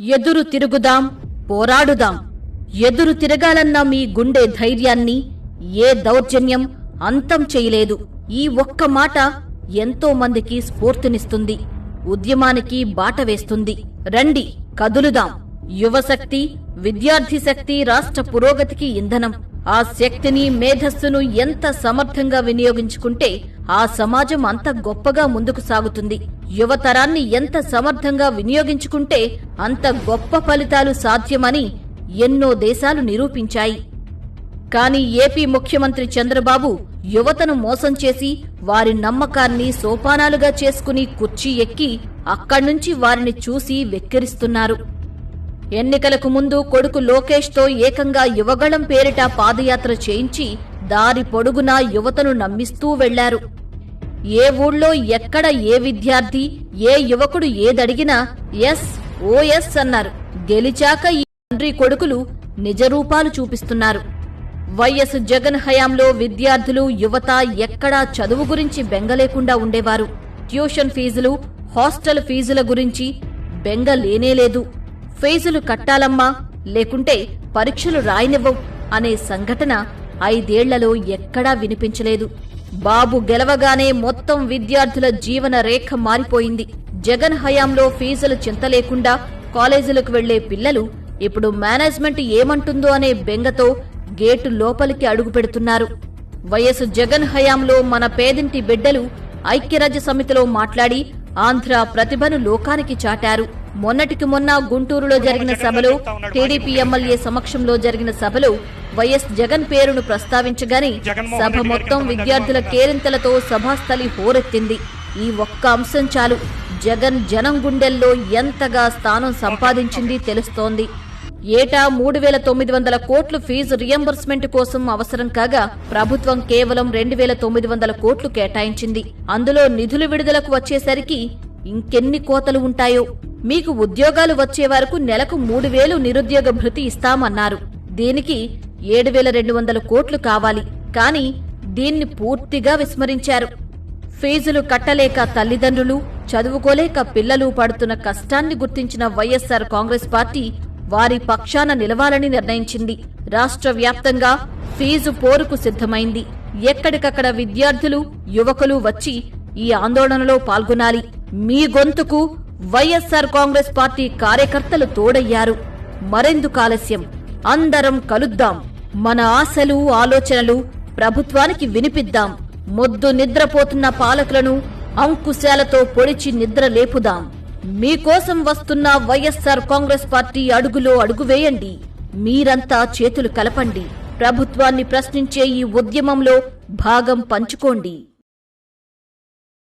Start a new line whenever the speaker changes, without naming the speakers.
ఎదురు తిరుగుదాం పోరాడుదాం. ఎదురు తిరగాలన్న మీ గుండె ధైర్యాన్ని ఏ దౌర్జన్యం అంతం చేయలేదు. ఈ ఒక్క మాట ఎంతో మందికి స్ఫూర్తినిస్తుంది. ఉద్యమానికి బాట వేస్తుంది. రండి కదులుదాం. యువశక్తి విద్యార్థి శక్తి రాష్ట్ర పురోగతికి ఇంధనం. ఆ శక్తిని మేధస్సును ఎంత సమర్థంగా వినియోగించుకుంటే ఆ సమాజం అంత గొప్పగా ముందుకు సాగుతుంది. యువతరాన్ని ఎంత సమర్థంగా వినియోగించుకుంటే అంత గొప్ప ఫలితాలు సాధ్యమని ఎన్నో దేశాలు నిరూపించాయి. కాని ఏపీ ముఖ్యమంత్రి చంద్రబాబు యువతను మోసం చేసి వారి నమ్మకాన్ని సోపానాలుగా చేసుకుని కుర్చీ ఎక్కి అక్కడ్నుంచి వారిని చూసి వెక్కిరిస్తున్నారు. ఎన్నికలకు ముందు కొడుకు లోకేష్తో ఏకంగా యువగళం పేరిట పాదయాత్ర చేయించి దారి పొడుగునా యువతను నమ్మిస్తూ వెళ్ళారు. ఏ ఊళ్ళో ఎక్కడ ఏ విద్యార్థి ఏ యువకుడు ఏదడిగినా ఎస్ ఓఎస్ అన్నారు. గెలిచాక ఈ తండ్రి కొడుకులు నిజరూపాలు చూపిస్తున్నారు. వైఎస్ జగన్ హయాంలో విద్యార్థులు యువత ఎక్కడా చదువు గురించి బెంగలేకుండా ఉండేవారు. ట్యూషన్ ఫీజులు హాస్టల్ ఫీజుల గురించి బెంగ లేనేలేదు ఫీజులు కట్టాలమ్మా లేకుంటే పరీక్షలు రాయనివ్వం అనే సంఘటన ఐదేళ్ళలో ఎక్కడా వినిపించలేదు. బాబు గెలవగానే మొత్తం విద్యార్థుల జీవన రేఖ మారిపోయింది. జగన్ హయాంలో ఫీజులు చింత లేకుండా కాలేజీలకు వెళ్ళే పిల్లలు ఇప్పుడు మేనేజ్మెంట్ ఏమంటుందో అనే బెంగతో గేటు లోపలికి అడుగు పెడుతున్నారు. వైఎస్ జగన్ హయాంలో మన పేదింటి బిడ్డలు ఐక్యరాజ్య సమితిలో మాట్లాడి ఆంధ్ర ప్రతిభను లోకానికి చాటారు. మొన్నటికి మొన్న గుంటూరులో జరిగిన సభలో టీడీపీ ఎమ్మెల్యే సమక్షంలో జరిగిన సభలో వైఎస్ జగన్ పేరును ప్రస్తావించగానే సభ మొత్తం విద్యార్థుల కేరింతలతో సభాస్థలి హోరెత్తింది. ఈ ఒక్క అంశం చాలు. జగన్ జనం గుండెల్లో ఎంతగా స్థానం సంపాదించింది తెలుస్తోంది. ఏటా మూడు వేల తొమ్మిది వందల కోట్లు ఫీజు రియంబర్స్మెంట్ కోసం అవసరం కాగా ప్రభుత్వం కేవలం రెండు వేల తొమ్మిది వందల కోట్లు కేటాయించింది. అందులో నిధులు విడుదలకు వచ్చేసరికి ఇంకెన్ని కోతలు ఉంటాయో? మీకు ఉద్యోగాలు వచ్చే వరకు నెలకు మూడు వేలు నిరుద్యోగ భృతి ఇస్తామన్నారు. దీనికి ఏడు వేల రెండు వందల కోట్లు కావాలి. కాని దీన్ని పూర్తిగా విస్మరించారు. ఫీజులు కట్టలేక తల్లిదండ్రులు చదువుకోలేక పిల్లలు పడుతున్న కష్టాన్ని గుర్తించిన వైఎస్సార్ కాంగ్రెస్ పార్టీ వారి పక్షాన నిలవాలని నిర్ణయించింది. రాష్ట్ర వ్యాప్తంగా ఫీజు పోరుకు సిద్ధమైంది. ఎక్కడికక్కడ విద్యార్థులు యువకులు వచ్చి ఈ ఆందోళనలో పాల్గొనాలి. మీ గొంతుకు వైఎస్సార్ కాంగ్రెస్ పార్టీ కార్యకర్తలు తోడయ్యారు. మరెందుకు ఆలస్యం? అందరం కలుద్దాం. మన ఆశలు ఆలోచనలు ప్రభుత్వానికి వినిపిద్దాం. మొద్దు నిద్రపోతున్న పాలకులను అంకుశాలతో పొడిచి నిద్ర లేపుదాం. మీకోసం వస్తున్న వైఎస్సార్ కాంగ్రెస్ పార్టీ అడుగులో అడుగు వేయండి. మీరంతా చేతులు కలపండి. ప్రభుత్వాన్ని ప్రశ్నించే ఈ ఉద్యమంలో భాగం పంచుకోండి.